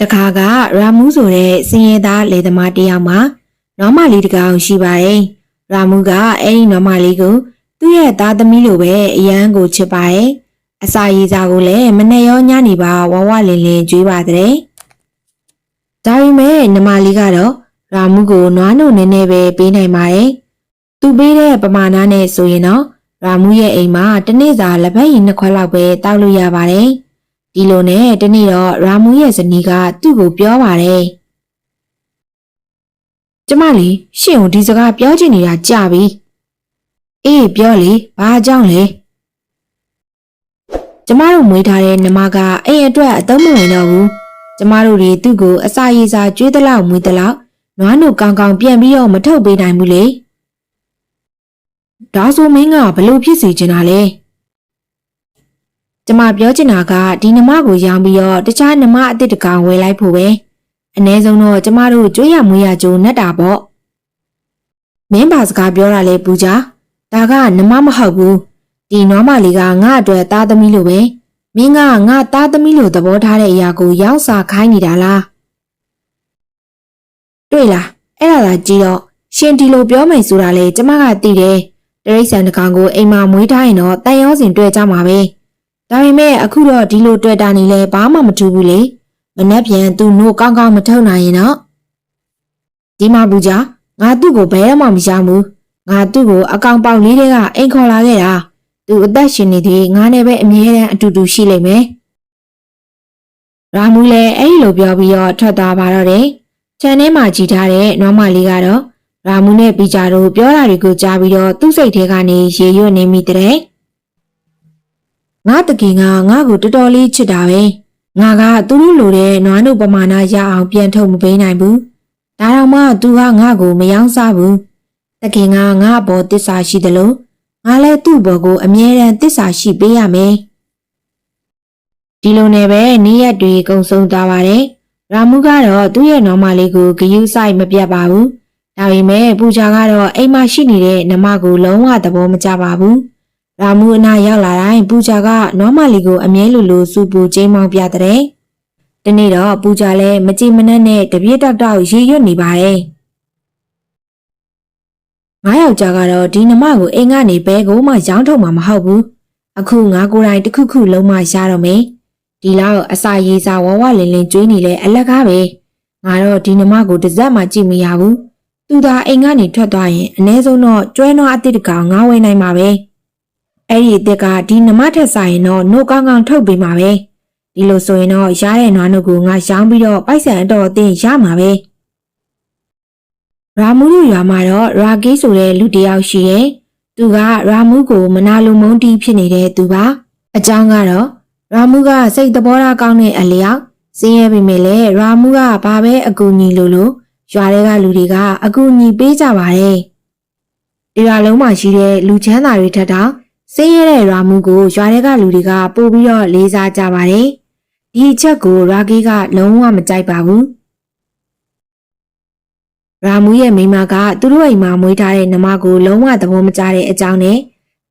တခါကရာမူးဆိုတဲ့စင်ရဲသားလေသမားတစ်ယောက်မှာနွားမလေးတစ်ကောင်ရှိပါတယ်။ရာမူးကအဲ့ဒီနွားမလေးကိုသူ့ရဲ့သားသမီးလိုပဲအရန်ကိုချစ်ပါတယ်။အစာရည်စားကိုလည်းမနဲ့ရောညနေပါဝဝလင်းလင်းကြွေးပါတဲ့။ဒါပေမဲ့နမလေးကတော့ရာမူးကိုနွားနို့နည်းနည်းပဲပေးနိုင်ပါတယ်။သူပေးတဲ့ပမာဏနဲ့ဆိုရင်တော့ရာမူးရဲ့အိမ်မှာတစ်နေ့စာလက်ဖက်ရည်နှစ်ခွက်လောက်ပဲတောက်လို့ရပါတယ်။ ဒီလိုနဲ့တနေ့တော့ရာမူရဲ့ဇနီးကသူ့ကိုပြောပါတယ်ကျမလေးရှင့်ကိုဒီစကားပြောချင်နေတာကြာပြီအေးပြောလေဘာအကြောင်းလဲကျမတို့မွေးထားတဲ့နမကအိမ်အတွက်အသုံးမဝင်တော့ဘူးကျမတို့တွေသူ့ကိုအစာရည်စာကျွေးသလောက်မွေးသလောက်နွားနို့ကောင်းကောင်းပြန်ပြီးတော့မထုတ်ပေးနိုင်ဘူးလေဒါဆိုမင်းကဘလို့ဖြစ်စီချင်တာလဲ ကျမပြောချင်တာကဒီနမကိုရောင်းပြီးတော့တခြားနမအစ်စ်တကောင်ဝယ်လိုက်ဖို့ပဲအ ਨੇ ဆုံးတော့ကျမတို့ကြွေးရမွေးရကြုံနဲ့တာပေါ့မင်းပါစကားပြောတာလေပူကြဒါကနမမဟုတ်ဘူးဒီနွားမလေးကငါ့အတွက်သားသမီးလိုပဲမင်းကငါသားသမီးလိုသဘောထားတဲ့အရာကိုရောင်းစားခိုင်းနေတာလားတွေ့လားအဲ့ဒါသာကြည့်တော့ရှင်ဒီလိုပြောမယ်ဆိုတာလေကျမကသိတယ်တရိတ်ဆန်တကောင်ကိုအိမ်မှာမွေးထားရင်တော့တန်ရောစင်တွေ့ကြမှာပဲ ဒါပေမဲ့အခုတော့ဒီလိုတွေ့တာနေလဲဘာမှမထူးဘူးလေမနှက်ပြန်သူ့နို့ကောင်းကောင်းမထုတ်နိုင်ရင်တော့ဒီမှာဘူးကြငါသူ့ကိုဘယ်မှမရဘူးငါသူ့ကိုအကောင်ပေါက်လေးတွေကအိမ်ခေါ်လာခဲ့တာသူအသက်ရှင်နေသေးငါနဲ့ပဲအမြဲတမ်းအတူတူရှိလိမ့်မယ်ရာမူလည်းအဲ့ဒီလိုပြောပြီးတော့ထွက်သွားပါတော့တယ်ခြံထဲမှာကြည်ထားတဲ့နွားမလေးကတော့ရာမူနဲ့ပီဂျာတို့ပြောတာတွေကိုကြားပြီးတော့သူ့စိတ်ထဲကနေရေရွတ်နေမိတဲ့ ငါတကင်ကငါ့ကိုတော်တော်လေးချစ်တာပဲငါကသူတို့လိုတဲ့နွားနို့ပမာဏရအောင်ပြန်ထုတ်မပေးနိုင်ဘူးဒါတော့မှသူကငါ့ကိုမယောင်းစားဘူးတကင်ကငါ့ဘောတစ္ဆာရှိတယ်လို့ငါလည်းသူ့ဘောကိုအမြဲတမ်းတစ္ဆာရှိပေးရမယ်ဒီလိုနဲ့ပဲနေ့ရက်တွေကုံဆုံးသွားပါတယ်ရာမူကတော့သူ့ရဲ့နော်မလေးကိုဂယုစိုက်မပြတ်ပါဘူးဒါပေမဲ့ပူချာကတော့အိမ်မှာရှိနေတဲ့နမကိုလုံးဝသဘောမကျပါဘူး ရာမူအနာရောက်လာတိုင်းပူချာကနွားမလီကိုအမြဲလိုလိုစူပူကျင်းမောင်းပြတဲ့။ဒီနေ့တော့ပူချာလည်းမကြည်မနှက်နဲ့တပြည့်တောက်တောက်ရေရွတ်နေပါတယ်။ငါယောက်ျားကတော့ဒီနမကိုအိမ်ကနေဘဲကိုမှရောင်းထုတ်မှာမဟုတ်ဘူး။အခုငါကိုယ်တိုင်တစ်ခုခုလုံးမရတော့မယ်။ဒီလောက်အစာရေးစားဝဝလင်းလင်းကျွေးနေလဲအလက်ကားပဲ။ငါတော့ဒီနမကိုတစ်စက်မှကြည့်မရဘူး။သူသာအိမ်ကနေထွက်သွားရင်အ ਨੇ ဆုံးတော့ကျွဲနွားအစ်စ်တကောင်ငါဝယ်နိုင်မှာပဲ။ အဲ့ဒီအစ်စ်ကဒီနမထက်ဆိုင်ရင်တော့နှုတ်ကောင်းကောင်းထုတ်ပေးမှာပဲဒီလိုဆိုရင်တော့ရတဲ့နွားနှုတ်ကိုငါရောင်းပြီးတော့ပိုက်ဆံအတော်အသင့်ရမှာပဲရာမူတို့ရွာမှာတော့ရာဂေးဆိုတဲ့လူတစ်ယောက်ရှိတယ်သူကရာမူကိုမနာလိုမုန်းတီးဖြစ်နေတဲ့သူပါအကြောင်းကတော့ရာမူကစိတ်သဘောထားကောင်းတဲ့အလျောက်စင်းရဲပေမဲ့လည်းရာမူကဘာပဲအကူအညီလိုလိုရွာတွေကလူတွေကအကူအညီပေးကြပါတယ်ဒီရွာလုံးမှာရှိတဲ့လူချမ်းသာတွေထက်တောင် စင်းရဲတဲ့ရွာမှုကိုရွာထဲကလူတွေကပို့ပြီးတော့လေးစားကြပါတယ်။ဒီအချက်ကိုရာဂီကလုံးဝမကြိုက်ပါဘူး။ရာမူရဲ့မိန်းမကသူတို့အိမ်မှာမွေးထားတဲ့နမကိုလုံးဝသဘောမကျတဲ့အကြောင်းနဲ့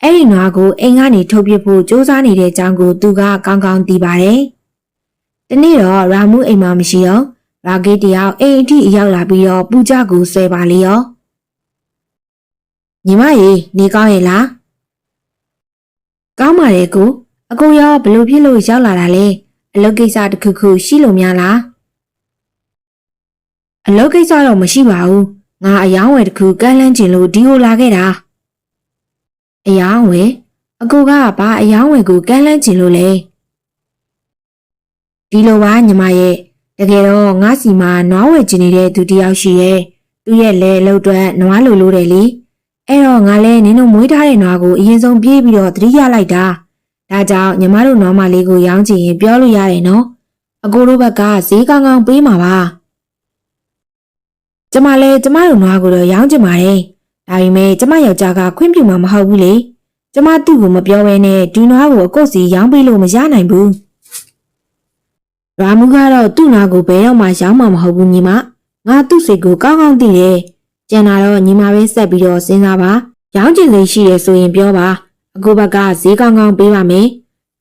အဲ့ဒီနွားကိုအိမ်ကနေထုတ်ပစ်ဖို့စူးစမ်းနေတဲ့အကြောင်းကိုသူကကောင်းကောင်းသိပါတယ်။ဒီနေ့တော့ရာမူအိမ်မှာမရှိတော့ရာဂီတယောက်အိမ်အထိရောက်လာပြီးတော့ပူကြကိုဆွဲပါလေရော။ညီမရေနေကောင်းရဲ့လား။ ကောင်းပါတယ်ကိုအကိုရောဘလို့ဖြစ်လို့ရောက်လာတာလဲအလုပ်ကိစ္စတစ်ခုခုရှိလို့များလားအလုပ်ကိစ္စတော့မရှိပါဘူးငါအယောင်းဝယ်တစ်ခုကမ်းလှမ်းကျင်လို့ဒီကိုလာခဲ့တာအယောင်းဝယ်အကိုကဘာအယောင်းဝယ်ကိုကမ်းလှမ်းကျင်လို့လဲဒီလိုပါညီမရဲ့တကယ်တော့ငါစီမှာနွားဝယ်ကျင်နေတဲ့သူတစ်ယောက်ရှိရဲ့သူ့ရဲ့လဲအလုပ်အတွက်နွားလိုလိုတယ်လေ အဲ့တော့ငါလဲနင်းတို့မွေးထားတဲ့နွားကိုအရင်ဆုံးပြေးပြီးတော့သတိရလိုက်တာဒါကြောင့်ညီမတို့နွားမလေးကိုရောင်းချင်ရင်ပြောလို့ရတယ်နော်အကိုတို့ဘက်ကဈေးကောင်းကောင်းပေးမှာပါကျမလဲကျမတို့နွားကိုတော့ရောင်းချင်ပါတယ်ဒါပေမဲ့ကျမယောက်ျားကခွင့်ပြုမှာမဟုတ်ဘူးလေကျမသူ့ကိုမပြောဘဲနဲ့ဒီနွားကိုအကုတ်စီရောင်းပေးလို့မရနိုင်ဘူးရာမူကတော့သူ့နွားကိုဘယ်တော့မှရောင်းမှာမဟုတ်ဘူးညီမငါသူ့စိတ်ကိုကောင်းကောင်းသိတယ် ကျန်တာတော့ညီမပဲဆက်ပြီးတော့စဉ်းစားပါရောင်းကျင်စိတ်ရှိတယ်ဆိုရင်ပြောပါအကိုဘက်ကဈေးကောင်းကောင်းပေးပါမယ်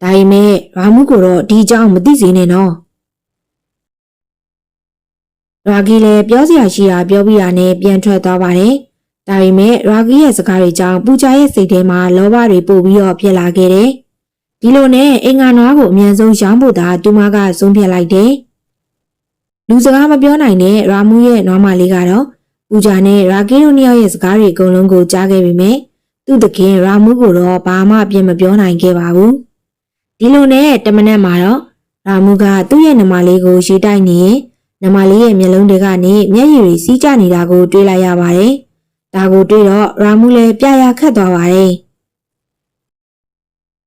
ဒါပေမဲ့ရာမှုကိုတော့ဒီအကြောင်းမသိစေနဲ့နော်ရာဂီလည်းပြောစရာရှိတာပြောပြရနဲ့ပြန်ထွက်သွားပါတယ်။ဒါပေမဲ့ရာဂီရဲ့စကားတွေကြောင့်ပူချာရဲ့စိတ်ထဲမှာလောဘတွေပို့ပြီးတော့ဖြစ်လာခဲ့တယ်။ဒီလိုနဲ့အင်္ဂါနွားကိုအမြန်ဆုံးရောင်းဖို့သာတူမကဆုံးဖြတ်လိုက်တယ်။လူစကားမပြောနိုင်တဲ့ရာမူရဲ့နွားမလေးကတော့ ပူချာနဲ့ရာဂီတို့နှစ်ယောက်ရဲ့စကားတွေအကုန်လုံးကိုကြားခဲ့ပေမဲ့သူ့တခင်ရာမူကိုတော့ဘာမှအပြစ်မပြောနိုင်ခဲ့ပါဘူး။ဒီလိုနဲ့တမနက်မှာတော့ရာမူကသူ့ရဲ့နမလေးကိုရေးတိုက်နေရင်နမလေးရဲ့မျက်လုံးတွေကနေမျက်ရည်တွေစီးကျနေတာကိုတွေ့လိုက်ရပါတယ်။ဒါကိုတွေ့တော့ရာမူလည်းပြရခတ်သွားပါတယ်။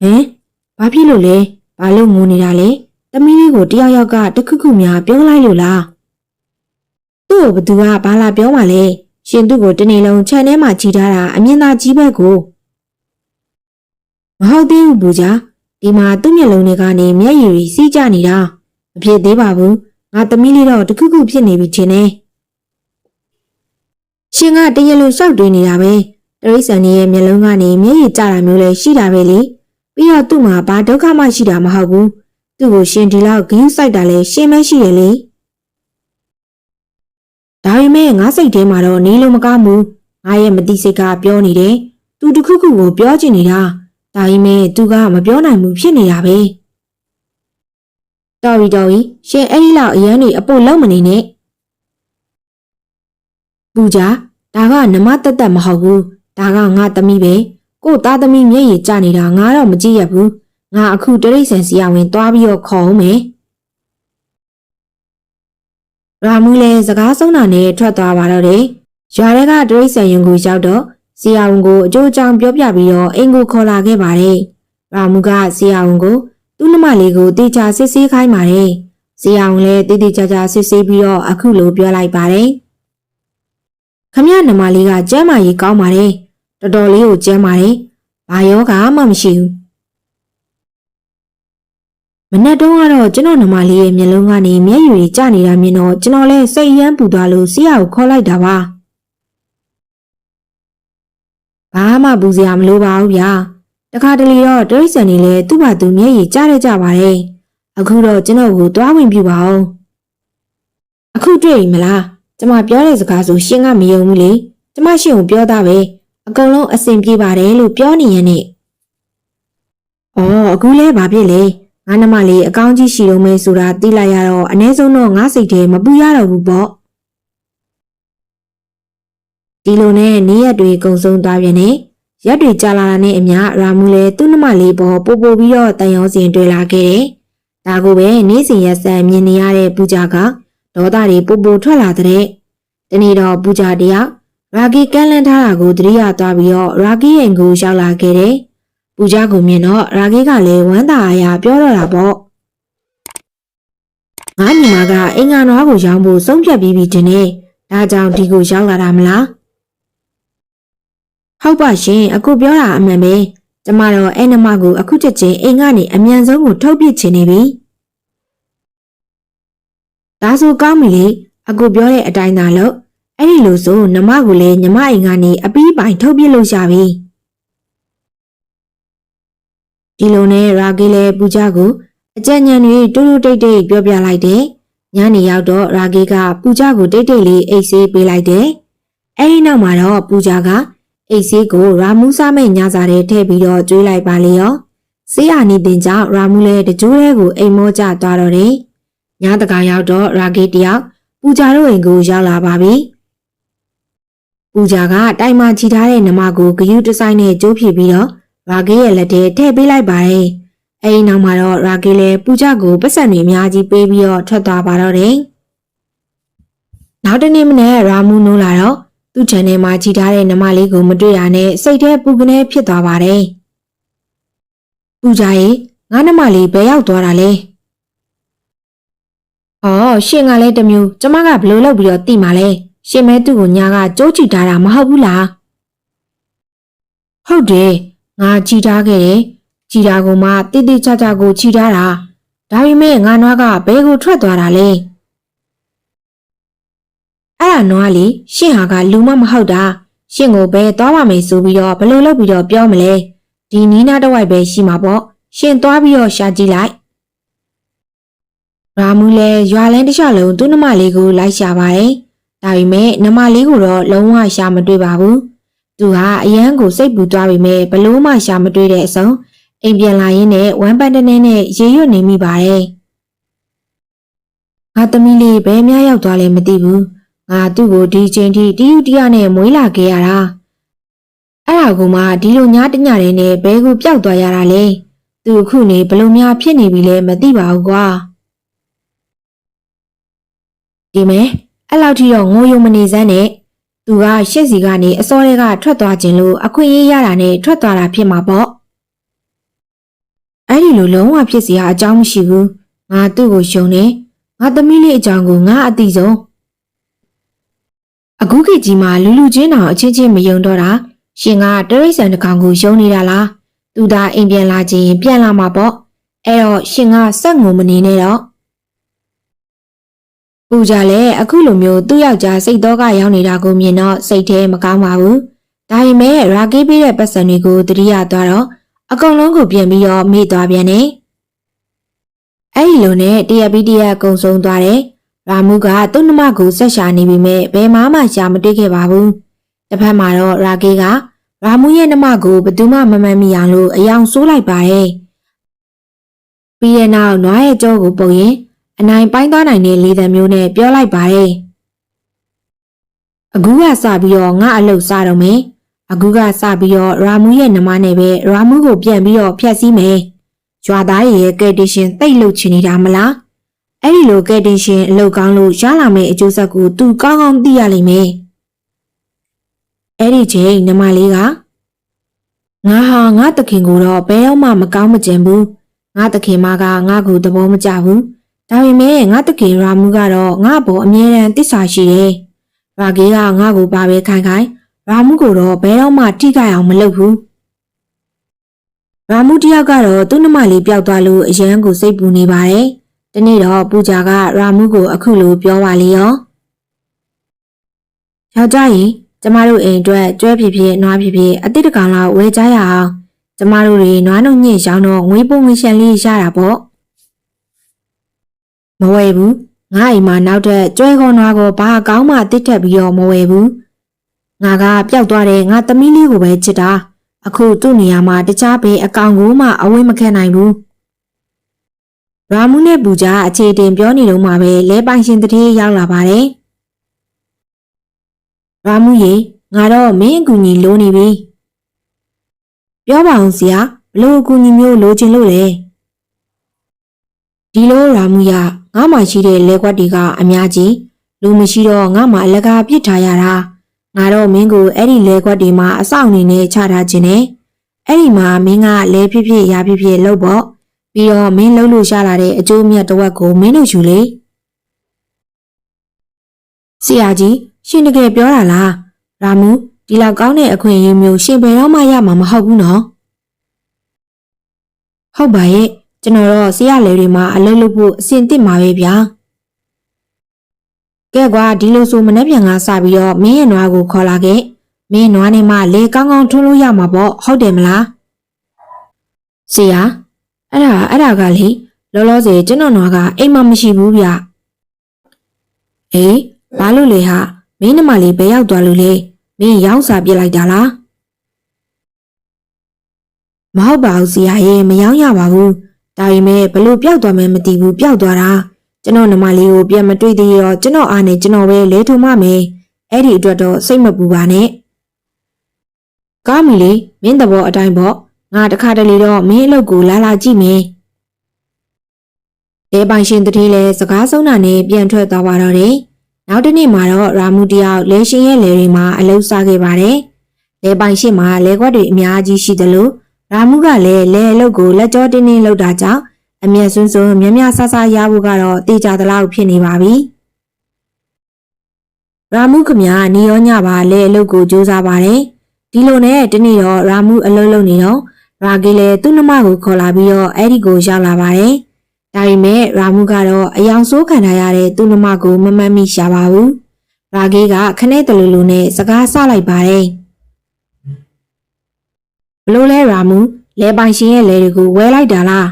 ဟင်ဘာဖြစ်လို့လဲ။ဘာလို့ငိုနေတာလဲ။သမီးလေးကိုတယောက်ယောက်ကတခုခုများပြောလိုက်လို့လား။ သူ့ကိုဘသူကဘာလာပြောမှလဲ။ရှင်သူ့ကိုတနေ့လုံးခြံထဲမှာခြိထားတာအမြင်သာကြီးဘက်ကိုမဟုတ်သေးဘူးဘူကြာဒီမှာသူ့မျက်လုံးတွေကနေမျက်ရည်တွေစီးကျနေတာမဖြစ်သေးပါဘူးငါသမီးလေးတော့တခုခုဖြစ်နေပြီချင်းနေရှင်ကတရလိုရှောက်တွေးနေတာပဲတရိษံရဲ့မျက်လုံးကနေမျက်ရည်ကျတာမျိုးလည်းရှိတာပဲလေပြီးတော့သူ့မှာဘာဒုက္ခမှရှိတာမဟုတ်ဘူးသူ့ကိုရှင်ဒီလောက်ဂင်းဆိုင်တာလည်းရှင်မရှိတယ်လေ ဒါပေမဲ့ငါစိတ်ထဲမှာတော့နေလို့မကောင်းဘူးငါရဲ့မတိစိတ်ကပြောနေတယ်သူတခုခုကိုပြောချင်နေတာဒါပေမဲ့သူကမပြောနိုင်ဘူးဖြစ်နေတာပဲတော်ပြီတော်ပြီရှင်အဲ့ဒီလောက်အရန်နေအပို့လုံးမနေနဲ့ပူကြဒါကနမတက်တက်မဟုတ်ဘူးဒါကငါသမီးပဲကို့သားသမီးမျက်ရည်ကျနေတာငါတော့မကြည့်ရဘူးငါအခုတရိษံစီရဝင်သွားပြီးတော့ခေါ်အောင်မယ် ရာမူလည်းစကားဆုံးတာနဲ့ထွက်သွားပါတော့တယ်ရွာထဲကတရိษံရင်ကိုရောက်တော့စီယာဝန်ကိုအကျိုးအကြောင်းပြောပြပြီးတော့အိမ်ကိုခေါ်လာခဲ့ပါတယ်။ရာမူကစီယာဝန်ကိုသူ့နှမလေးကိုတေချာစစ်ဆေးခိုင်းပါတယ်။စီယာဝန်လည်းတေးသေးချာချာစစ်ဆေးပြီးတော့အခုလိုပြောလိုက်ပါတယ်။ခမရနှမလေးကကျမ်းမာရေးကောင်းပါတယ်။တော်တော်လေးကိုကျမ်းပါတယ်။ဘာယောဂမှမရှိဘူး။ မနက်တုန်းကတော့ကျွန်တော်နှမလေးရဲ့မျက်လုံးကနေမျက်ရည်တွေကျနေတာမြင်တော့ကျွန်တော်လည်းစိတ်ရမ်းပူသွားလို့စီယာကိုခေါ်လိုက်တာပါ။ဘာမှပူစရာမလိုပါဘူးဗျာတခါတလေတော့တရိษံနေလဲသူ့ဘာသူမျက်ရည်ကျရကြပါတယ်အခုတော့ကျွန်တော်ကိုသွားဝင်ပြပါအောင်အခုတွေ့ရင်မလားကျမပြောတဲ့စကားဆိုရှင်းကမယုံဘူးလေကျမရှင်းကိုပြောတာပဲအကုန်လုံးအဆင်ပြေပါတယ်လို့ပြောနေရင်နဲ့အော်အခုလဲဘာဖြစ်လဲ ငါနှမလေးအကောင်းကြီးရှိတော့မဲဆိုတာသိလိုက်ရတော့အ ਨੇ ဆုံးတော့ငါစိတ်ထဲမပူရတော့ဘူးပေါ့ဒီလိုနဲ့နေ့ရက်တွေကုံဆုံးသွားပြန်နေရက်တွေကြာလာတာနဲ့အမျှရာမူလည်းသူ့နှမလေးပေါ်ပို့ပို့ပြီးတော့တန်ရောစင်တွေ့လာခဲ့တယ်။ဒါကိုပဲနေ့စဉ်ရက်ဆက်မြင်နေရတဲ့ပူဇာကဒေါသတွေပို့ပို့ထွက်လာတဲ့တနေ့တော့ပူဇာတယောက်ရာဂီကန်းလန်းထားတာကိုသတိရသွားပြီးတော့ရာဂီရဲ့ကိုရောက်လာခဲ့တယ်။ ပူဇာကိုမြင်တော့ရာဂီကလည်းဝမ်းသာအားရပြောတော့တာပေါ့။ငါညီမကအင်္ဂါနွားကိုရောင်းဖို့ဆုံးဖြတ်ပြီးပြီတင်နေ။ဒါကြောင့်ဒီကိုရောက်လာတာမလား။ဟုတ်ပါရှင်အခုပြောတာအမှန်ပဲကျမတော့အဲ့နမကိုအခုချက်ချင်းအိမ်ကနေအမြန်ဆုံးကိုထုတ်ပစ်ချင်နေပြီဒါဆိုကောင်းပြီလေအခုပြောတဲ့အတိုင်းသာလို့အဲ့ဒီလိုဆိုနမကိုလည်းညီမအိမ်ကနေအပီးပိုင်ထုတ်ပစ်လို့ရပြီ ဒီလိုနဲ့ရာဂီလည်းပူကြကိုအကြံဉာဏ်တွေတူတူတိတ်တိတ်ပြောပြလိုက်တယ်ညနေရောက်တော့ရာဂီကပူကြကိုတိတ်တိတ်လေးအိတ်ဆေးပေးလိုက်တယ်အဲ့ဒီနောက်မှာတော့ပူကြကအိတ်ဆေးကိုရာမူးစားမဲ့ညစာထဲထည့်ပြီးတော့ကျွေးလိုက်ပါလေရောဆေးရနေတင်ကြောင့်ရာမူးလည်းတကြိုးလေးကိုအိမ်မောကျသွားတော့တယ်ညတကာရောက်တော့ရာဂေတယောက်ပူကြတို့အိမ်ကိုရောက်လာပါပြီပူကြကတိုင်မှချီထားတဲ့နမကိုဂယုတဆိုင်နဲ့ကျိုးဖြည့်ပြီးတော့ ရာဂေရဲ့လက်ထဲထည့်ပေးလိုက်ပါတယ်အဲဒီနောက်မှာတော့ရာဂေလည်းပူကြကိုပတ်စံတွေအများကြီးပေးပြီးတော့ထွက်သွားပါတော့တယ်နောက်တနေ့မနေ့ရာမူးနိုးလာတော့သူ့ခြံထဲမှာခြိထားတဲ့နမလေးကိုမတွေ့ရနဲ့စိတ်ထဲပူကနေဖြစ်သွားပါတယ်။ပူကြရဲ့ငါနမလေးဘယ်ရောက်သွားတာလဲ။အော်ရှင်ကလည်းတမျိုးကျမကဘလို့လုပ်ပြီးတော့တိမာလဲ။ရှင်မဲသူ့ကိုညာကကြိုးချီထားတာမဟုတ်ဘူးလား။ဟုတ်တယ် ငါခြိထားခဲ့တယ်။ခြိထားကိုမှတိတိကျကျကိုခြိထားတာ။ဒါပေမဲ့ငါနွားကဘယ်ကိုထွက်သွားတာလဲ။အဲ့ဒါနွားလေရှင့်ဟာကလူမမဟုတ်တာရှင့်ကိုဘယ်သွားပါမယ်ဆိုပြီးတော့ဘလို့လုပ်ပြီးတော့ပြောမလဲဒီနီးနားတစ်ဝိုက်ပဲရှိမှာပေါ့ရှင်သွားပြီးတော့ရှာကြည့်လိုက်ရရာမူလည်းရွာလန်းတစ်လျှောက်လုံးသူ့နှမလေးကိုလိုက်ရှာပါတယ်။ဒါပေမဲ့နှမလေးကိုတော့လုံးဝရှာမတွေ့ပါဘူး။ သူဟာအရန်ကိုစိတ်ပူသွားပေမဲ့ဘလို့မှရှာမတွေ့တဲ့အဆုံးအိမ်ပြန်လာရင်းနဲ့ဝမ်းပတ်တနေနဲ့ရေရွတ်နေမိပါတယ်။ငါသမီးလေးဘယ်များရောက်သွားလဲမသိဘူး။ငါသူ့ကိုဒီချိန်ထိတီးယူတီးရနဲ့မွေးလာခဲ့ရတာ။အဲ့ဒါကမှဒီလိုညတညတဲ့နဲ့ဘဲကိုပျောက်သွားရတာလေ။သူအခုနေဘလို့များဖြစ်နေပြီလဲမသိပါဘူးကွာ။ဒီမဲအဲ့လောက်ထိတော့ငိုယုံမနေစမ်းနဲ့ သူကရှက်စီကနေအစောတွေကထွက်သွားခြင်းလို့အခွင့်အရေးရတာနဲ့ထွက်သွားတာဖြစ်မှာပေါ့အဲ့ဒီလိုလုံးဝဖြစ်စီဟာအကြောင်းမရှိဘူးငါသူ့ကိုရှုံနေငါသမီးလေးအကြောင်းကိုငါအသိဆုံးအခုခေတ်ကြီးမှာလူလူချင်းတောင်အချင်းချင်းမယုံတော့တာရှင်ကတရိတ်ဆန်တစ်ကောင်ကိုယုံနေတာလားသူသာအိမ်ပြန်လာခြင်းပြန်လာမှာပေါ့အဲ့တော့ရှင်ကစက်ငုံမနေနဲ့တော့ ပူကြလည်းအခုလိုမျိုးသူ့ယောက်ျားစိတ်တော့ကရောက်နေတာကိုမြင်တော့စိတ်ထဲမကောင်းပါဘူး။ဒါပေမဲ့ရာဂေးပေးတဲ့ပတ်စံတွေကိုတတိယသွားတော့အကုန်လုံးကိုပြန်ပြီးတော့မေ့သွားပြန်တယ်။အဲ့ဒီလိုနဲ့တရက်ပြီးတရက်ကုံဆုံးသွားတယ်။ရာမူကသူ့နှမကိုဆက်ရှာနေပြီမဲ့ဘယ်မှမှရှာမတွေ့ခဲ့ပါဘူး။တစ်ဖက်မှာတော့ရာဂေးကရာမူရဲ့နှမကိုဘယ်သူမှမမှန်မိအောင်လို့အယောင်ဆိုးလိုက်ပါတယ်။ပြီးရဲ့နောက်နွားရဲ့ကြောကိုပုတ်ရင် အနိုင်ပိုင်းသွားနိုင်တဲ့လေသံမျိုးနဲ့ပြောလိုက်ပါတယ်။အခုကစပြီးတော့ငါအလုပ်စားတော့မယ်။အခုကစပြီးတော့ရာမူရဲ့နှမနဲ့ပဲရာမူကိုပြန်ပြီးတော့ဖျက်ဆီးမယ်။ရွာသားတွေရဲ့ကယ်တင်ရှင်တိတ်လုတ်ချင်နေတာမလား။အဲ့ဒီလိုကယ်တင်ရှင်အလုပ်ကောင်းလို့ရလာမယ့်အကျိုးဆက်ကိုသူကောင်းကောင်းသိရလိမ့်မယ်။အဲ့ဒီချိန်နှမလေးကငါဟာငါတခင်ကိုတော့ဘယ်တော့မှမကောင်းမကျင်ဘူး။ငါတခင်မကငါ့ကိုသဘောမကျဘူး။ ဒါပေမဲ့ငါတကယ်ရာမူကတော့ငါ့ဘောအမြဲတမ်းတစ္ဆာရှိတယ်။ရာဂေးကငါ့ကိုပါပဲခိုင်ခိုင်ရာမူကိုတော့ဘယ်တော့မှထိခိုက်အောင်မလုပ်ဘူး။ရာမူတယောက်ကတော့သူ့နှမလေးပျောက်သွားလို့အရန်ကိုစိတ်ပူနေပါတယ်။ဒီနေ့တော့ပူဇာကရာမူကိုအခုလိုပြောပါလေရော။ယောက်ျားကြီးကျမတို့အိမ်အတွက်ကျွဲဖြစ်ဖြစ်နွားဖြစ်ဖြစ်အတိတ်တကောင်လောက်ဝယ်ကြရအောင်။ကျမတို့တွေနွားနှုတ်ညစ်ရောင်းတော့ငွေပုံငွေရှန်လေးရတာပေါ့။ မဝယ်ဘူးငါအိမ်မှာနောက်ထပ်ကျွဲခေါ်နွားကိုဘာအကောင်းမှတစ်ထက်ပြီးတော့မဝယ်ဘူးငါကပျောက်သွားတဲ့ငါသမီးလေးကိုပဲချစ်တာအခုသူ့နေရာမှာတခြားဘေးအကောင်ကိုမှအဝေးမခံနိုင်ဘူးရာမူနဲ့ပူကြအခြေတင်ပြောနေတော့မှပဲလဲပိုင်ရှင်တတိရောက်လာပါတယ်ရာမူရေငါတော့မင်းအကူကြီးလိုနေပြီပြောပါအောင်ဆရာဘလို့အကူကြီးမျိုးလိုချင်လို့လဲဒီလိုရာမှုရ ငါမှရှိတဲ့လဲခွက်တွေကအများကြီးလူမရှိတော့ငါမှအလကားပြစ်ထားရတာငါတော့မင်းကိုအဲ့ဒီလဲခွက်တွေမှာအဆောင်အနေနဲ့ချထားခြင်းနဲ့အဲ့ဒီမှာမင်းကလဲဖြစ်ဖြစ်ရာဖြစ်ဖြစ်လုပ်ပေါ့ပြီးတော့မင်းလှုပ်လို့ရလာတဲ့အကျိုးမြတ်တစ်ဝက်ကိုမင်းတို့ယူလေဆရာကြီးရှင်တကယ်ပြောတာလားရာမှုဒီလောက်ကောင်းတဲ့အခွင့်အရေးမျိုးရှင်ဘယ်တော့မှရမှာမဟုတ်ဘူးနော်ဟုတ်ပါရဲ့ ကျွန်တော်တော့ဆရာလေတွေမှာအလုပ်လုပ်ဖို့အဆင်သင့်ပါပဲဗျာကဲကွာဒီလိုဆိုမနေ့ပြန်ကစပြီးတော့မင်းရဲ့နွားကိုခေါ်လာခဲ့မင်းနွားနဲ့မှလေကောင်းကောင်းထွန်းလို့ရမှာပေါ့ဟုတ်တယ်မလားဆရာအဲ့ဒါအဲ့ဒါကလေလောလောဆယ်ကျွန်တော်နွားကအိမ်မမရှိဘူးဗျအေးဘာလို့လဲဟာမင်းနှမလေးဘယ်ရောက်သွားလို့လဲမင်းရောင်းစာပြစ်လိုက်တာလားမဟုတ်ပါဘူးဆရာရေမရောင်းရပါဘူး ဒါပေမဲ့ဘလို့ပျောက်သွားမှန်းမသိဘူးပျောက်သွားတာကျွန်တော်နှမလေးကိုပြန်မတွေ့သေးရောကျွန်တော်အားနဲ့ကျွန်တော်ပဲလဲထုံမမယ်အဲ့ဒီအတွက်တော့စိတ်မပူပါနဲ့ကောင်းပြီလေမင်းသဘောအတိုင်းပေါ့ငါတခါတလေတော့မင်းအလုပ်ကိုလာလာကြည့်မယ်အဲပိုင်ရှင်တတိလဲစကားဆုံးတာနဲ့ပြန်ထွက်သွားပါတော့တယ်နောက်တစ်နေ့မှာတော့ရာမူတယောက်လဲရှင်ရဲ့လဲတွေမှာအလုပ်စားခဲ့ပါတယ်လဲပိုင်ရှင်မှာလဲခွက်တွေအများကြီးရှိတယ်လို့ ရာမှုကလည်းလဲအလုတ်ကိုလက်ကြောတင်းတင်းလှုပ်တာကြောင့်အမျက်စွန်းစွန်းမြမြဆဆရဖို့ကတော့တေချာတလောက်ဖြစ်နေပါပြီ။ရာမှုခမနီရောညပါလဲအလုတ်ကိုစူးစားပါတယ်။ဒီလိုနဲ့တနေ့တော့ရာမှုအလုတ်လုပ်နေတော့ရာဂေလည်းသူ့နှမကိုခေါ်လာပြီးတော့အဲ့ဒီကိုရောက်လာပါတယ်။ဒါပေမဲ့ရာမှုကတော့အယောင်ဆိုးခံထားရတဲ့သူ့နှမကိုမမှတ်မိရှာပါဘူး။ရာဂေကခနဲ့တလူလူနဲ့စကားဆလိုက်ပါတယ်။ ဘလို့လဲရာမူလဲပိုင်ရှင်ရဲ့လဲတွေကိုဝဲလိုက်တာလား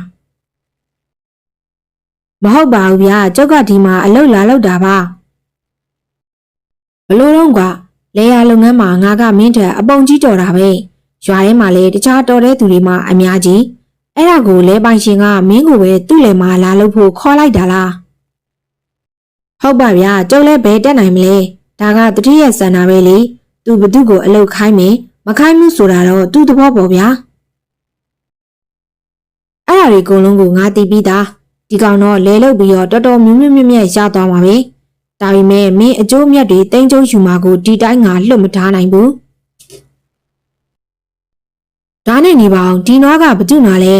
မဟုတ်ပါဘူးဗျာကျုပ်ကဒီမှာအလုပ်လာလုပ်တာပါဘလို့တော့ကွာလေယာလုပ်ငန်းမှာငါကမင်းထက်အပုံကြီးတော်တာပဲရွာထဲမှာလေတခြားတော်တဲ့သူတွေမှအများကြီးအဲ့ဒါကိုလဲပိုင်ရှင်ကမင်းကိုပဲသူ့လေမှာလာလုပ်ဖို့ခေါ်လိုက်တာလားဟုတ်ပါဗျာကျုပ်လည်းဘယ်တက်နိုင်မလဲဒါကတတိယဆန္ဒပဲလေသူဘသူ့ကိုအလုပ်ခိုင်းမယ် မခိုင်းဘူးဆိုတာတော့သူ့သဘောပေါ့ဗျာအဲ့ဒါတွေအကုန်လုံးကိုငါသိပြီးသားဒီကောင်တော့လဲလုတ်ပြီးတော့တော်တော်မြင့်မြင့်မြင့်မြတ်ရသွားမှာပဲဒါပေမဲ့မင်းအကျိုးမြတ်တွေတိမ့်ကျုံယူမှာကိုဒီတိုင်းငါလွတ်မထားနိုင်ဘူးဒါနဲ့နေပါအောင်ဒီနွားကဘသူ့နာလဲ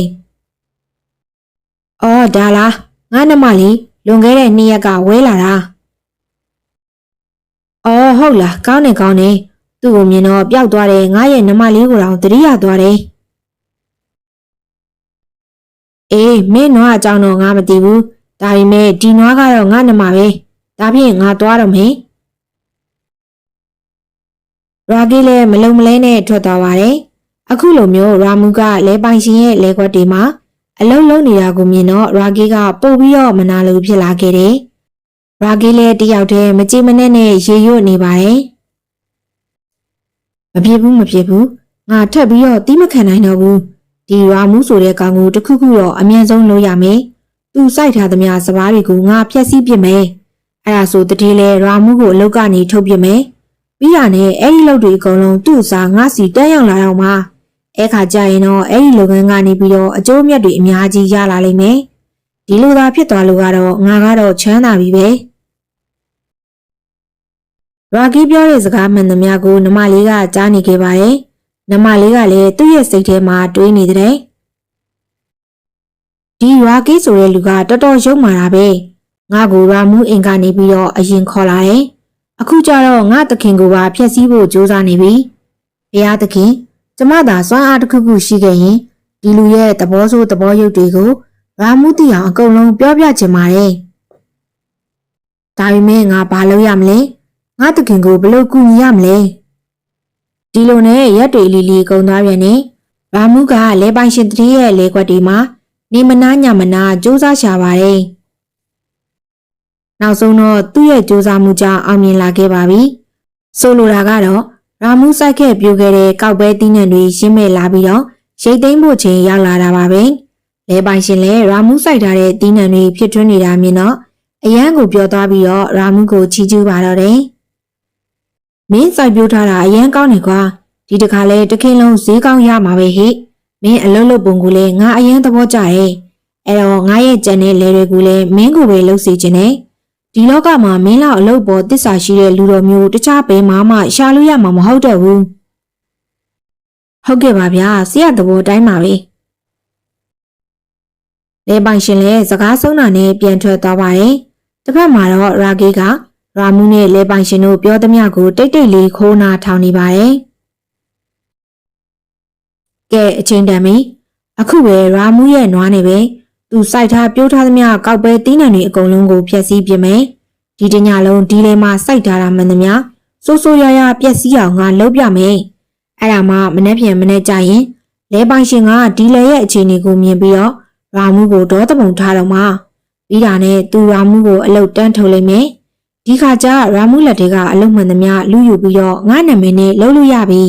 အော်ဒါလားငါနှမလေးလွန်ခဲ့တဲ့နှစ်ရက်ကဝဲလာတာအော်ဟုတ်လားကောင်းနေကောင်းနေ သူ့ကိုမြင်တော့ပျောက်သွားတယ်ငါရဲ့နှမလေးကိုတော့သတိရသွားတယ်အေးမင်းနွားအကြောင်းတော့ငါမသိဘူးဒါပေမဲ့ဒီနွားကတော့ငါနှမပဲဒါဖြင့်ငါသွားတော့မယ်ရာဂီလည်းမလုံမလဲနဲ့ထွက်သွားပါတယ်အခုလိုမျိုးရာမူကလဲပိုင်ရှင်ရဲ့လဲခွက်တွေမှာအလုံးလုံးနေတာကိုမြင်တော့ရာဂီကပို့ပြီးတော့မနာလိုဖြစ်လာခဲ့တယ်ရာဂီလည်းတယောက်တည်းမကြည်မနဲ့နဲ့ရေရွတ်နေပါတယ် မဖြစ်ဘူးမဖြစ်ဘူးငါထပ်ပြီးတော့တီးမခံနိုင်တော့ဘူးဒီရာမူဆိုတဲ့ကောင်ကိုတစ်ခုခုတော့အမြန်ဆုံးလုပ်ရမယ်သူစိုက်ထားသမျှစပားတွေကိုငါဖျက်ဆီးပစ်မယ်အဲ့ဒါဆိုတတိလဲရာမူကိုအလုတ်ကနေထုတ်ပစ်မယ်ပြီးရနဲ့အဲ့ဒီလုပ်တွေအကုန်လုံးသူ့စားငါစီတက်ရောက်လာတော့မှအဲ့ခါကျရင်တော့အဲ့ဒီလုပ်ငန်းကနေပြီးတော့အကျိုးမြတ်တွေအများကြီးရလာလိမ့်မယ်ဒီလိုသာဖြစ်သွားလို့ကတော့ငါကတော့ချမ်းသာပြီပဲ ရာဂီပြောတဲ့စကားမှန်သမျှကိုနမလေးကကြားနေခဲ့ပါတယ်နမလေးကလည်းသူ့ရဲ့စိတ်ထဲမှာတွေးနေတဲ့ဒီရာဂီဆိုတဲ့လူကတော်တော်ရုံမာတာပဲငါကိုရာမူးအင်ကနေပြီးတော့အရင်ခေါ်လာတယ်အခုကျတော့ငါသခင်ကိုပါဖျက်ဆီးဖို့ကြိုးစားနေပြီဘုရားသခင်ကျမသာစွမ်းအားတစ်ခုခုရှိခဲ့ရင်ဒီလူရဲ့သဘောဆိုးသဘောရုပ်တွေကိုရာမူးတီအောင်အကုန်လုံးပြောပြချင်ပါတယ်ဒါပေမဲ့ငါဘာလုပ်ရမလဲ ငါသခင်ကိုဘယ်လိုကူညီရမလဲဒီလိုနဲ့ရက်တွေလီလီကုံသွားပြန်နေရာမူးကလဲပိုင်ရှင်တတိရဲ့လဲခွက်တွေမှာနေမနာညမနာစူးစမ်းရှာပါတယ်နောက်ဆုံးတော့သူ့ရဲ့စူးစမ်းမှုကြောင့်အောင်မြင်လာခဲ့ပါပြီဆိုလိုတာကတော့ရာမူးစိုက်ခဲ့ပြိုခဲ့တဲ့ကောက်ပဲတီးနှံတွေရှင်းမဲ့လာပြီးတော့ရိတ်သိမ်းဖို့ချိန်ရောက်လာတာပါပဲလဲပိုင်ရှင်လဲရာမူးစိုက်ထားတဲ့တီးနှံတွေဖြစ်ထွန်းနေတာမြင်တော့အရန်ကိုပြောသွားပြီးတော့ရာမူးကိုချီးကျူးပါတော့တယ် မင်းစိုက်ပြိုးထားတာအရန်ကောင်းနေကွာဒီတခါလဲတခင်လုံးဈေးကောင်းရမှာပဲဟိမင်းအလုံးလုံးပုံကိုလည်းငါအရင်သဘောကျတယ်။အဲ့တော့ငါရဲ့ကြံတဲ့လဲတွေကိုလည်းမင်းကိုပဲလှုပ်စေခြင်းနဲ့ဒီလောကမှာမင်းလောက်အလုပ်ပေါ်တစ္ဆာရှိတဲ့လူတော်မျိုးတခြားဘယ်မှမှရှာလို့ရမှာမဟုတ်တော့ဘူး။ဟုတ်ကဲ့ပါဗျာဆရာသဘောတိုင်းပါပဲ။လဲပိုင်ရှင်လည်းစကားဆုံးတာနဲ့ပြန်ထွက်သွားပါတယ်။တစ်ဖက်မှာတော့ရာဂီက ရာမူးနဲ့လဲပိုင်ရှင်တို့ပြောသမျှကိုတိတ်တိတ်လေးခိုးနာထောင်နေပါတယ်။ကဲအချင်းတန်ပြီအခုပဲရာမူးရဲ့နွားနေပဲသူစိုက်ထားပြိုးထားသမျှကောက်ပဲတီးနှံတွေအကုန်လုံးကိုဖျက်ဆီးပြမယ်ဒီတညလုံးဒီလေမှာစိုက်ထားတာမှန်သမျှစိုးစိုးရရပျက်စီးအောင်ငါလုပ်ပြမယ်အဲ့ဒါမှမနေ့ပြန်မနေ့ကျရင်လဲပိုင်ရှင်ကဒီလေရဲ့အခြေအနေကိုမြင်ပြီးတော့ရာမူးကိုဒေါသပုံထားတော့မှပြီးတာနဲ့သူရာမူးကိုအလုတ်တန်းထုတ်လိုက်မယ် ဒီခါကျရာမူးလက်ထဲကအလုတ်မှန်သမျှလူယူပြီးတော့ငါနာမည်နဲ့လှုပ်လို့ရပြီ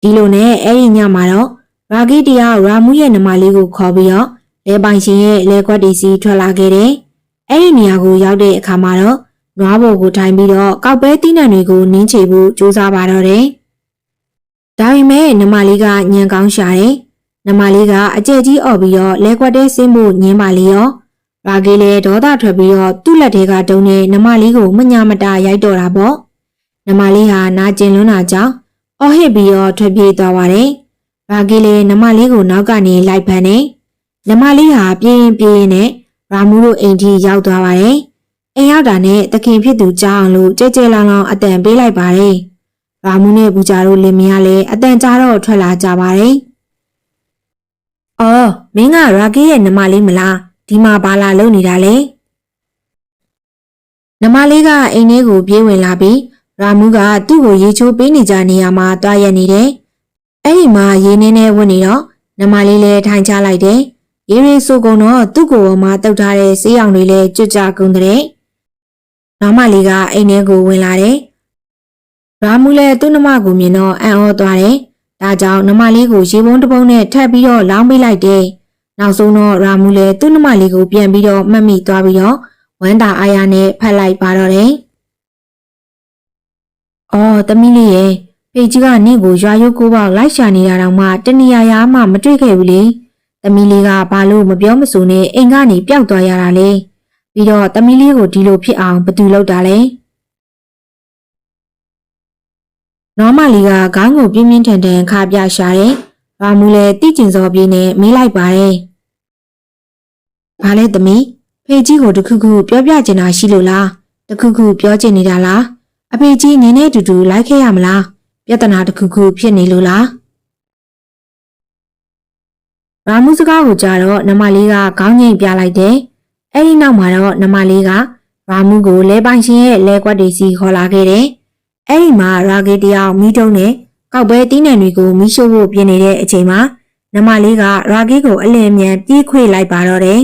ဒီလိုနဲ့အဲ့ဒီညမှာတော့ရာဂီတယောက်ရာမူရဲ့နမလေးကိုခေါ်ပြီးတော့လဲပိုင်ရှင်ရဲ့လဲခွက်တီစီထွက်လာခဲ့တယ်။အဲ့ဒီနေရာကိုရောက်တဲ့အခါမှာတော့နွားပေါ်ကိုထိုင်ပြီးတော့ကောက်ပဲတီးနှံတွေကိုနင်းချဖို့ကြိုးစားပါတော့တယ်။ဒါပေမဲ့နမလေးကညံကောင်းရှာတယ်။နမလေးကအကြဲကြီးអော်ပြီးတော့လဲခွက်တဲဆင်းဖို့ညင်းပါလေရော။ ရာဂီလည်းဒေါသထွက်ပြီးတော့သူ့လက်ထဲကတုံးနဲ့နမလေးကိုမညာမတာရိုက်တော့တာပေါ့။နမလေးဟာနာကျင်လွန်းတာကြောင့်အော်ဟစ်ပြီးတော့ထွက်ပြေးသွားပါတယ်။ရာဂီလည်းနမလေးကိုနောက်ကနေလိုက်ဖမ်းနေ။နမလေးဟာပြင်းပြင်းနဲ့ရာမူတို့အိမ်ကြီးရောက်သွားပါတယ်။အိမ်ရောက်တာနဲ့တခင်ဖြစ်သူကြားအောင်လို့ကြဲကြဲလောင်လောင်အတန်ပေးလိုက်ပါတယ်။ရာမူနဲ့ဘူဂျာတို့လင်မယားလည်းအတန်ကြားတော့ထွက်လာကြပါတယ်။အော်မင်းကရာဂီရဲ့နမလေးမလား ဒီမှာဘာလာလုပ်နေတာလဲ။နမလေးကအိမ်ထဲကိုပြေးဝင်လာပြီးရာမူးကသူ့ကိုရေချိုးပေးနေကြနေရမှာတွားရက်နေတယ်။အဲ့ဒီမှာရေနင်းနဲ့ဝင်နေတော့နမလေးလည်းထိုင်ချလိုက်တယ်။ရေရီဆိုကုန်တော့သူ့ကိုယ်ပေါ်မှာတုတ်ထားတဲ့ဆေးရောင်တွေလည်းကြွကြကုန်တဲ့နောက်မလေးကအိမ်ထဲကိုဝင်လာတယ်ရာမူလည်းသူ့နှမကိုမြင်တော့အံ့ဩသွားတယ်ဒါကြောင့်နှမလေးကိုရေပုံးတစ်ပုံးနဲ့ထပ်ပြီးတော့လောင်းပေးလိုက်တယ် နောက်ဆုံးတော့ရာမူလည်းသူ့နှမလေးကိုပြန်ပြီးတော့မှတ်မိသွားပြီးတော့ဝမ်းသာအားရနဲ့ဖတ်လိုက်ပါတော့တယ်အော်သမီးလေးရဲ့ဖေကြီးကနင့်ကိုရွာရုပ်ကိုပေါက်လိုက်ရှာနေတာတောင်မှတဏီယာယာမှမတွေ့ခဲ့ဘူးလေ။သမီးလေးကဘာလို့မပြောမဆိုနဲ့အိမ်ကနေပျောက်သွားရတာလဲ။ပြီးတော့သမီးလေးကိုဒီလိုဖြစ်အောင်ဘယ်သူလုပ်တာလဲ။နော်မလီကခေါင်းကိုပြင်းပြင်းထန်ထန်ခါပြရှာတယ်။ဘာမူလဲတိကျင်စောပြေးနဲ့မေးလိုက်ပါတယ်။ ဘာလဲသမီးဖေကြီးကိုတခုခုပြောပြချင်တာရှိလို့လား။တခုခုပြောချင်နေတာလား။အဖေကြီးနင်းနဲ့တူတူလိုက်ခဲ့ရမလား။ပြဿနာတစ်ခုခုဖြစ်နေလို့လားရာမှုစကားကိုကြတော့နမလေးကခေါင်းငိမ့်ပြလိုက်တယ်အဲ့ဒီနောက်မှာတော့နမလေးကရာမှုကိုလဲပိုင်ရှင်ရဲ့လဲကွက်တွေစီခေါ်လာခဲ့တယ်အဲ့ဒီမှာရာဂေတယောက်မိတုံးနဲ့ကောက်ပဲတီးနှံတွေကိုမိရှို့ဖို့ပြင်နေတဲ့အချိန်မှာနမလေးကရာဂေကိုအလင်းမြန်ပြေးခွေလိုက်ပါတော့တယ်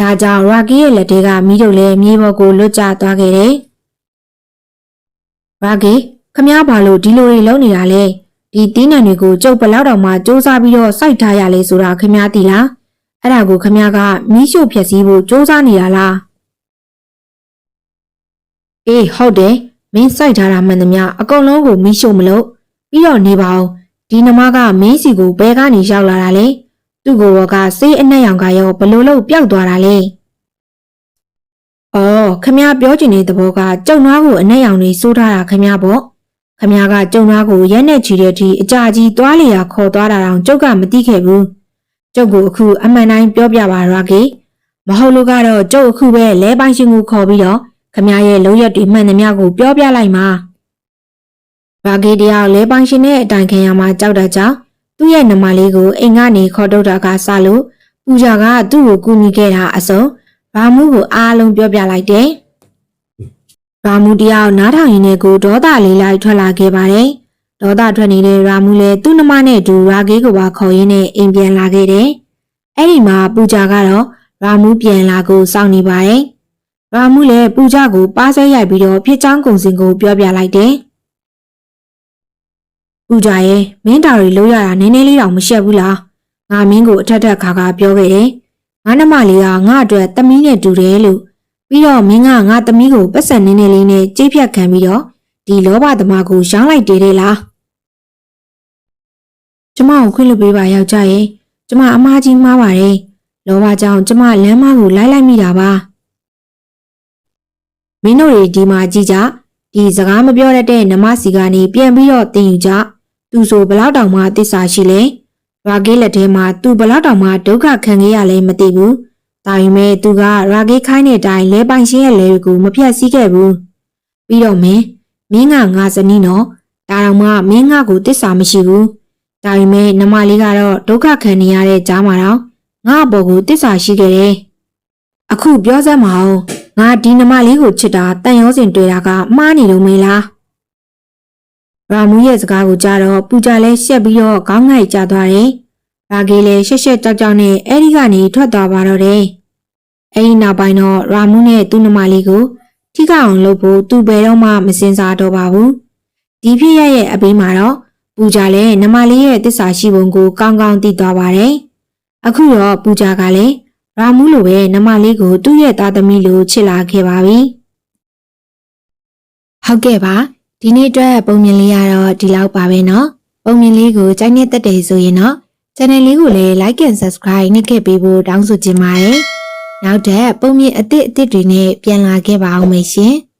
ဒါကြောင့်ရာဂီရဲ့လက်ထဲကမိတုံလည်းမြေပေါ်ကိုလွတ်ကျသွားခဲ့တယ်ရာဂီခမားဘာလို့ဒီလိုတွေလုပ်နေတာလဲဒီတင်းနံတွေကိုကျုပ်ဘလောက်တောင်မှစူးစမ်းပြီးတော့စိုက်ထားရလဲဆိုတာခမားသိလားအဲ့ဒါကိုခမားကမီးရှို့ဖျက်ဆီးဖို့စူးစမ်းနေတာလားအေးဟုတ်တယ်မင်းစိုက်ထားတာမှန်သမျှအကုန်လုံးကိုမီးရှို့မလို့ပြီးတော့နေပါအောင်ဒီနမကမင်းစီကိုဘဲကနေရောက်လာတာလေ သူ့ကိုယ်တော်ကစေးအနှက်ရောင်ကရောဘလို့လို့ပျောက်သွားတာလေ။အော်ခမရပြောချင်တဲ့သဘောကကြုံနွားကိုအနှက်ရောင်တွေစိုးထားတာခမရပေါ့။ခမရကကြုံနွားကိုရက်နဲ့ချီတဲ့အထိအကြာကြီးသွားလေရာခေါ်သွားတာတောင်ကျုပ်ကမသိခဲ့ဘူး။ကျုပ်ကိုအခုအမှန်တိုင်းပြောပြပါရကေ။မဟုတ်လို့ကတော့ကျုပ်အခုပဲလဲပိုင်းရှင်ကိုခေါ်ပြီးတော့ခမရရဲ့လုံရက်တွေမှန်သမျှကိုပြောပြလိုက်မှာ။ဘာဂေတယောက်လဲပိုင်းရှင်ရဲ့အတိုင်ခံရမှာကြောက်တာကြောင့် သူ့ရဲ့နမလေးကိုအိမ်ကနေခေါ်ထုတ်တာကစလို့ပူဇာကသူ့ကိုကူညီခဲ့တာအစုံဘာမှုကိုအားလုံးပြောပြလိုက်တယ်။ရာမှုတယောက်နားထောင်ရင်းနဲ့ကိုဒေါသလေးလိုက်ထွက်လာခဲ့ပါတယ်။ဒေါသထွက်နေတဲ့ရာမှုလည်းသူ့နှမနဲ့အတူရာဂေးကိုပါခေါ်ရင်းနဲ့အိမ်ပြန်လာခဲ့တယ်။အဲ့ဒီမှာပူဇာကတော့ရာမှုပြန်လာကိုစောင့်နေပါတယ်။ရာမှုလည်းပူဇာကိုပါဆဲရိုက်ပြီးတော့ဖြစ်ချောင်းကုံစင်ကိုပြောပြလိုက်တယ်။ ပူဇာရဲ့မင်းတာတွေလို့ရတာနည်းနည်းလေးတောင်မရှက်ဘူးလား။ငါမင်းကိုအထက်ထက်ခါခါပြောခဲ့တယ်။ငါနှမလေးကငါအတွက်သမီးနဲ့တူတယ်လို့ပြီးတော့မင်းကငါသမီးကိုပတ်စံနည်းနည်းလေးနဲ့ကြေးဖြတ်ခံပြီးတော့ဒီလောဘသမားကိုရောင်းလိုက်တယ်တဲ့လားကျမကိုခွင့်လွှတ်ပေးပါယောက်ျားရဲ့ကျမအမားကြီးမှားပါတယ်လောဘကြောင့်ကျမလမ်းမကိုလိုက်လိုက်မိတာပါမင်းတို့တွေဒီမှာကြည့်ကြဒီစကားမပြောတတ်တဲ့နမစီကနေပြန်ပြီးတော့တင်ယူကြ သူဆိုဘလောက်တောင်မှတစ္ဆာရှိလဲရာဂေးလက်ထဲမှာသူဘလောက်တောင်မှဒုက္ခခံခဲ့ရလဲမသိဘူး။ဒါပေမဲ့သူကရာဂေးခိုင်းတဲ့အတိုင်းလဲပိုင်ရှင်းရဲ့လဲကိုမဖြတ်စည်းခဲ့ဘူး။ပြီးတော့မင်းမင်းကငါဇနီးနော်။ဒါတော့မှမင်းငါကိုတစ္ဆာမရှိဘူး။ဒါပေမဲ့နမလေးကတော့ဒုက္ခခံနေရတဲ့ကြားမှာတော့ငါ့အပေါ်ကိုတစ္ဆာရှိခဲ့တယ်။အခုပြောစမ်းမအောင်ငါဒီနမလေးကိုချစ်တာတန်ရောစင်တွေ့တာကမှားနေလို့မေးလား။ ရာမူရဲ့စကားကိုကြားတော့ပူကြလဲရှက်ပြီးတော့ခေါင်းငိုက်ကျသွားတယ်။ရာဂေးလည်းရှက်ရှက်ကြောက်ကြောက်နဲ့အဲ့ဒီကနေထွက်သွားပါတော့တယ်။အဲ့ဒီနောက်ပိုင်းတော့ရာမူနဲ့သူ့နှမလေးကိုထိကအောင်လုပ်ဖို့သူဘယ်တော့မှမစင်စားတော့ပါဘူး။ဒီဖြစ်ရရဲ့အပေးမှာတော့ပူကြလည်းနှမလေးရဲ့တစ္ဆာရှိပုံကိုကောင်းကောင်းသိသွားပါတယ်။အခုတော့ပူကြကလည်းရာမူလိုပဲနှမလေးကိုသူ့ရဲ့သားသမီးလိုချစ်လာခဲ့ပါပြီ။ဟုတ်ကဲ့ပါ။ ဒီနေ့အတွက်ပုံမြင်လေးကတော့ဒီလောက်ပါပဲเนาะပုံမြင်လေးကိုကြိုက်နေတဲ့တဲ့ဆိုရင်တော့ channel လေးကိုလည်း like and subscribe နှိပ်ခဲ့ပေးဖို့တောင်းဆိုချင်ပါတယ်နောက်ထပ်ပုံမြင်အသစ်အသစ်တွေနဲ့ပြန်လာခဲ့ပါအောင်မယ်ရှင်။